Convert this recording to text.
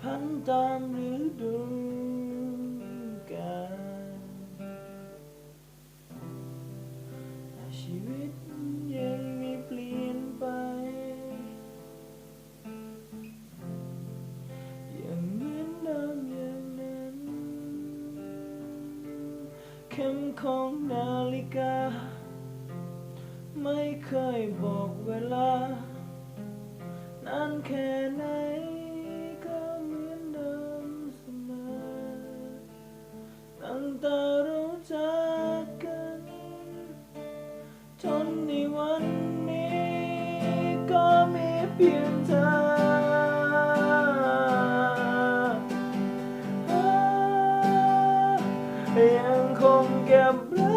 ผันตามฤดูกาลชีวิตยังไม่เปลี่ยนไป ยังเหมือนเดิมอย่างนั้นเข็มของนาฬิกา ไม่เคยบอกเวลานานแค่ไหน แต่รู้จักกัน จนในวันนี้ก็มีเพียงเธอยังคงเก็บรั